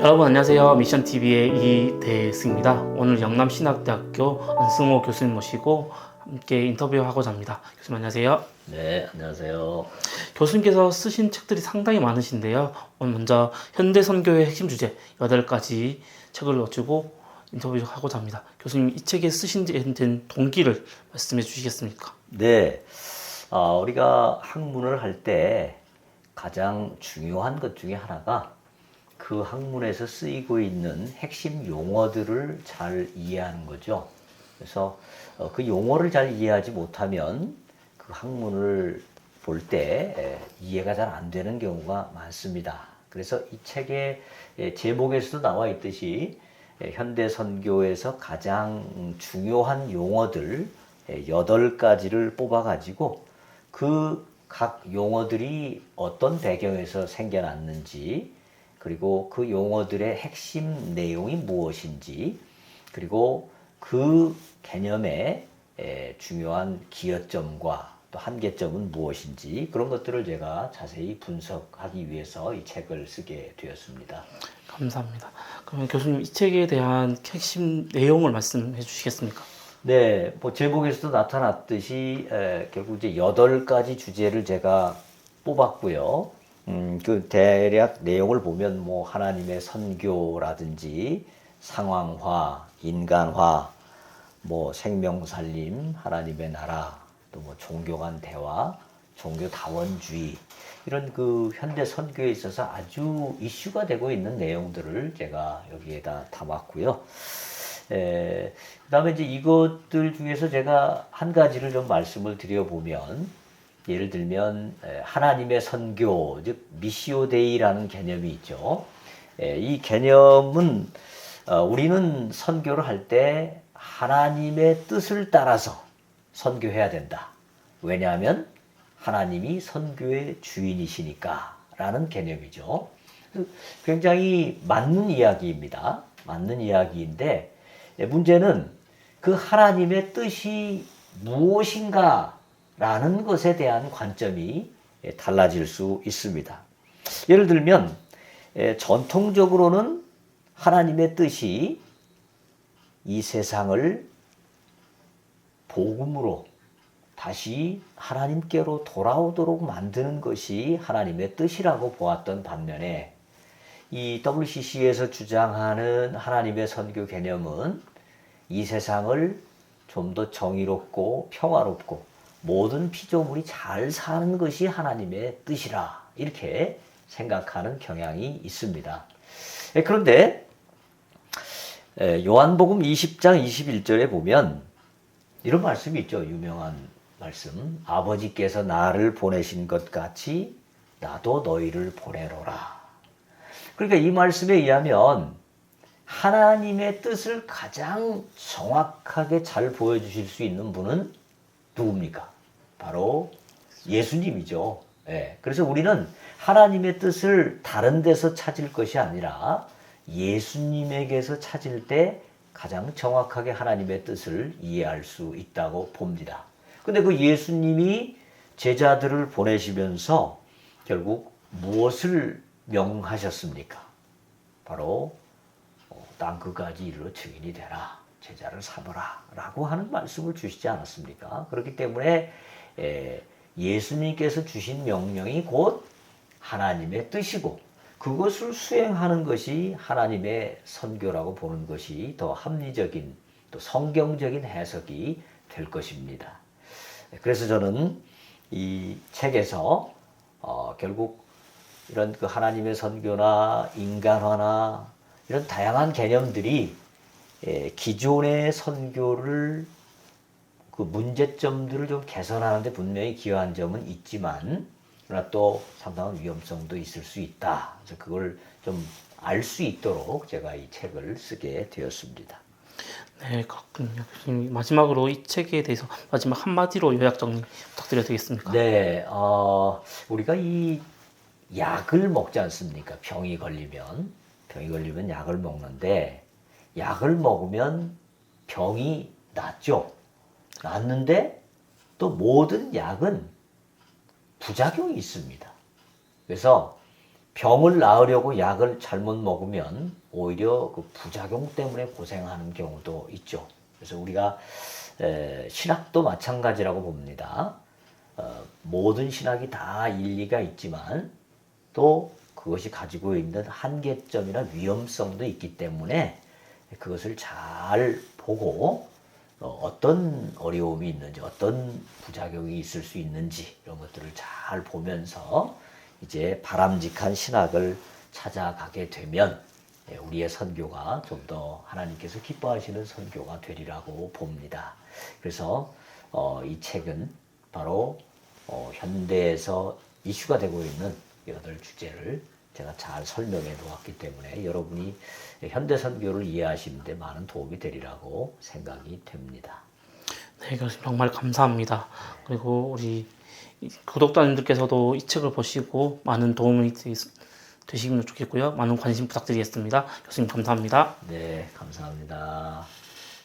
여러분 안녕하세요. 미션TV의 이대승입니다. 오늘 영남 신학대학교 안승호 교수님 모시고 함께 인터뷰하고자 합니다. 교수님 안녕하세요. 네, 안녕하세요. 교수님께서 쓰신 책들이 상당히 많으신데요. 오늘 먼저 현대 선교의 핵심 주제 8가지 책을 가지고 인터뷰하고자 합니다. 교수님 이 책에 쓰신 데된 동기를 말씀해 주시겠습니까? 네, 어, 우리가 학문을 할 때 가장 중요한 것 중에 하나가 그 학문에서 쓰이고 있는 핵심 용어들을 잘 이해하는 거죠. 그래서 어, 그 용어를 잘 이해하지 못하면 그 학문을 볼 때 이해가 잘 안 되는 경우가 많습니다. 그래서 이 책의 예, 제목에서도 나와 있듯이 예, 현대 선교에서 가장 중요한 용어들 예, 여덟 가지를 뽑아 가지고 그 각 용어들이 어떤 배경에서 생겨났는지 그리고 그 용어들의 핵심 내용이 무엇인지 그리고 그 개념의 에, 중요한 기여점과 또 한계점은 무엇인지 그런 것들을 제가 자세히 분석하기 위해서 이 책을 쓰게 되었습니다. 감사합니다. 그러면 교수님 이 책에 대한 핵심 내용을 말씀해 주시겠습니까? 네, 뭐 제목에서도 나타났듯이 에, 결국 이제 여덟 가지 주제를 제가 뽑았고요. 음, 그 대략 내용을 보면 뭐 하나님의 선교라든지 상황화, 인간화, 뭐 생명살림, 하나님의 나라, 또 뭐 종교 간 대화, 종교 다원주의 이런 그 현대 선교에 있어서 아주 이슈가 되고 있는 내용들을 제가 여기에다 담았고요. 에, 그다음에 이제 이것들 중에서 제가 한 가지를 좀 말씀을 드려 보면 예를 들면 에, 하나님의 선교 즉 미시오 데이라는 개념이 있죠. 에, 이 개념은 어, 우리는 선교를 할 때 하나님의 뜻을 따라서 선교해야 된다. 왜냐하면 하나님이 선교의 주인이시니까라는 개념이죠. 굉장히 맞는 이야기입니다. 맞는 이야기인데 예, 문제는 그 하나님의 뜻이 무엇인가 라는 것에 대한 관점이 예, 달라질 수 있습니다. 예를 들면 예, 전통적으로는 하나님의 뜻이 이 세상을 복음으로 다시 하나님께로 돌아오도록 만드는 것이 하나님의 뜻이라고 보았던 반면에 이 WCC에서 주장하는 하나님의 선교 개념은 이 세상을 좀 더 정의롭고 평화롭고 모든 피조물이 잘 사는 것이 하나님의 뜻이라 이렇게 생각하는 경향이 있습니다. 예, 그런데 예, 요한복음 20장 21절에 보면 이런 말씀이 있죠. 유명한 말씀. 아버지께서 나를 보내신 것 같이 나도 너희를 보내노라. 그러니까 이 말씀에 의하면 하나님의 뜻을 가장 정확하게 잘 보여주실 수 있는 분은 누굽니까? 바로 예수님이죠. 예. 그래서 우리는 하나님의 뜻을 다른 데서 찾을 것이 아니라 예수님에게서 찾을 때 가장 정확하게 하나님의 뜻을 이해할 수 있다고 봅니다. 근데 그 예수님이 제자들을 보내시면서 결국 무엇을 명하셨습니까? 바로 어, 땅 그까지 이르러 증인이 되라. 제자를 삼으라. 라고 하는 말씀을 주시지 않았습니까? 그렇기 때문에 예수님께서 주신 명령이 곧 하나님의 뜻이고 그것을 수행하는 것이 하나님의 선교라고 보는 것이 더 합리적인 또 성경적인 해석이 될 것입니다. 그래서 저는 이 책에서 어, 결국 이런 그 하나님의 선교나 인간화나 이런 다양한 개념들이 예, 기존의 선교를 그 문제점들을 좀 개선하는데 분명히 기여한 점은 있지만 그러나 또 상당한 위험성도 있을 수 있다. 그래서 그걸 좀 알 수 있도록 제가 이 책을 쓰게 되었습니다. 네, 그렇군요. 교수님 마지막으로 이 책에 대해서 마지막 한마디로 요약 정리 부탁드려도 되겠습니까? 네, 어, 우리가 이 약을 먹지 않습니까? 병이 걸리면 병이 걸리면 약을 먹는데 약을 먹으면 병이 낫죠. 낫는데 또 모든 약은 부작용이 있습니다. 그래서 병을 나으려고 약을 잘못 먹으면 오히려 그 부작용 때문에 고생하는 경우도 있죠. 그래서 우리가 에, 신학도 마찬가지라고 봅니다. 어, 모든 신학이 다 일리가 있지만 또 그것이 가지고 있는 한계점이나 위험성도 있기 때문에 그것을 잘 보고 어, 어떤 어려움이 있는지 어떤 부작용이 있을 수 있는지 이런 것들을 잘 보면서 이제 바람직한 신학을 찾아가게 되면 예, 우리의 선교가 좀 더 하나님께서 기뻐하시는 선교가 되리라고 봅니다. 그래서 어, 이 책은 바로 어, 현대에서 이슈가 되고 있는 여덟 주제를 제가 잘 설명해 놓았기 때문에 여러분이 현대 선교를 이해하시는데 많은 도움이 되리라고 생각이 됩니다. 네, 교수님 정말 감사합니다. 그리고 우리 이 구독자님들께서도 이 책을 보시고 많은 도움이 되- 되시면 좋겠고요. 많은 관심 부탁드리겠습니다. 교수님 감사합니다. 네, 감사합니다.